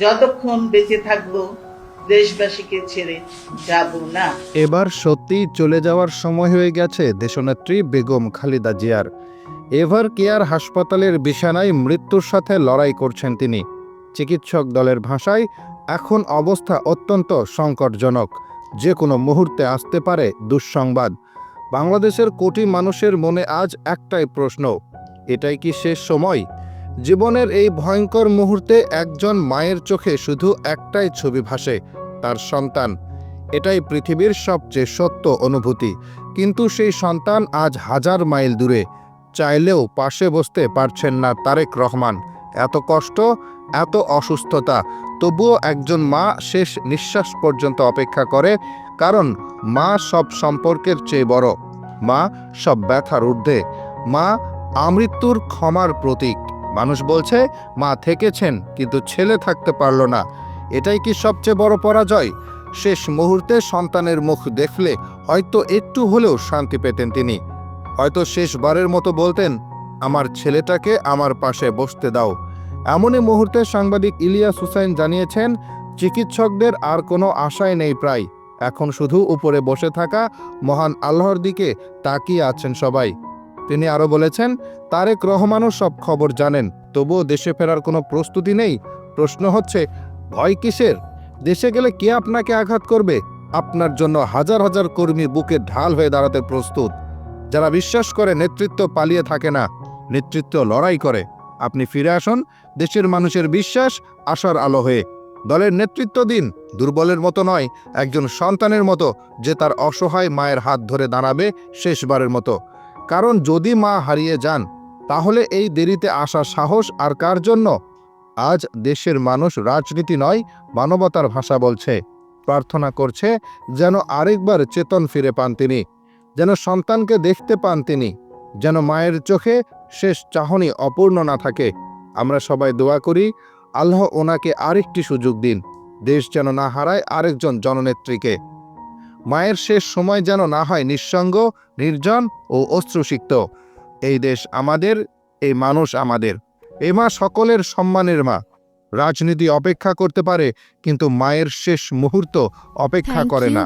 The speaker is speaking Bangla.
যতক্ষণ বেঁচে থাকব, দেশবাসীকে ছেড়ে যাব না। এবার সত্যিই চলে যাওয়ার সময় হয়ে গেছে দেশনেত্রী বেগম খালেদা জিয়ার। এভার কেয়ার হাসপাতালের বিছানায় মৃত্যুর সাথে লড়াই করছেন তিনি। চিকিৎসক দলের ভাষায়, এখন অবস্থা অত্যন্ত সংকটজনক। যে কোনো মুহূর্তে আসতে পারে দুঃসংবাদ। বাংলাদেশের কোটি মানুষের মনে আজ একটাই প্রশ্ন, এটাই কি শেষ সময়? জীবনের এই ভয়ঙ্কর মুহূর্তে একজন মায়ের চোখে শুধু একটাই ছবি ভাসে, তার সন্তান। এটাই পৃথিবীর সবচেয়ে সত্য অনুভূতি। কিন্তু সেই সন্তান আজ হাজার মাইল দূরে। চাইলেও পাশে বসতে পারছেন না তারেক রহমান। এত কষ্ট, এত অসুস্থতা, তবুও একজন মা শেষ নিঃশ্বাস পর্যন্ত অপেক্ষা করে, কারণ মা সব সম্পর্কের চেয়ে বড়। মা সব ব্যথার ঊর্ধ্বে। মা আমৃত্যুর ক্ষমার প্রতীক। মানুষ বলছে, মা থেকেছেন, কিন্তু ছেলে থাকতে পারল না। এটাই কি সবচেয়ে বড় পরাজয়? শেষ মুহূর্তে সন্তানের মুখ দেখলে হয়তো একটু হলেও শান্তি পেতেন তিনি। হয়তো শেষবারের মতো বলতেন, আমার ছেলেটাকে আমার পাশে বসতে দাও। এমনই মুহূর্তে সাংবাদিক ইলিয়াস হুসাইন জানিয়েছেন, চিকিৎসকদের আর কোনো আশাই নেই প্রায়। এখন শুধু উপরে বসে থাকা মহান আল্লাহর দিকে তাকিয়ে আছেন সবাই। তিনি আরও বলেছেন, তারেক রহমানও সব খবর জানেন, তবুও দেশে ফেরার কোনো প্রস্তুতি নেই। প্রশ্ন হচ্ছে, ভয় কিসের? দেশে গেলে কে আপনাকে আঘাত করবে? আপনার জন্য হাজার হাজার কর্মী বুকে ঢাল হয়ে দাঁড়াতে প্রস্তুত। যারা বিশ্বাস করে নেতৃত্ব পালিয়ে থাকে না, নেতৃত্ব লড়াই করে। আপনি ফিরে আসুন, দেশের মানুষের বিশ্বাস, আশার আলো হয়ে। দলের নেতৃত্ব দিন, দুর্বলের মতো নয়, একজন সন্তানের মতো, যে তার অসহায় মায়ের হাত ধরে দাঁড়াবে শেষবারের মতো। কারণ যদি মা হারিয়ে যান, তাহলে এই দেরিতে আসা সাহস আর কার জন্য? আজ দেশের মানুষ রাজনীতি নয়, মানবতার ভাষা বলছে। প্রার্থনা করছে যেন আরেকবার চেতন ফিরে পান তিনি, যেন সন্তানকে দেখতে পান তিনি, যেন মায়ের চোখে শেষ চাহনি অপূর্ণ না থাকে। আমরা সবাই দোয়া করি, আল্লাহ ওনাকে আরেকটি সুযোগ দিন, দেশ যেন না হারায় আরেকজন জননেত্রীকে। মায়ের শেষ সময় যেন না হয় নিঃসঙ্গ নির্জন ও অশ্রুসিক্ত। এই দেশ আমাদের এই মানুষ আমাদের। এ মা সকলের সম্মানের মা। রাজনীতি অপেক্ষা করতে পারে কিন্তু মায়ের শেষ মুহূর্ত অপেক্ষা করে না।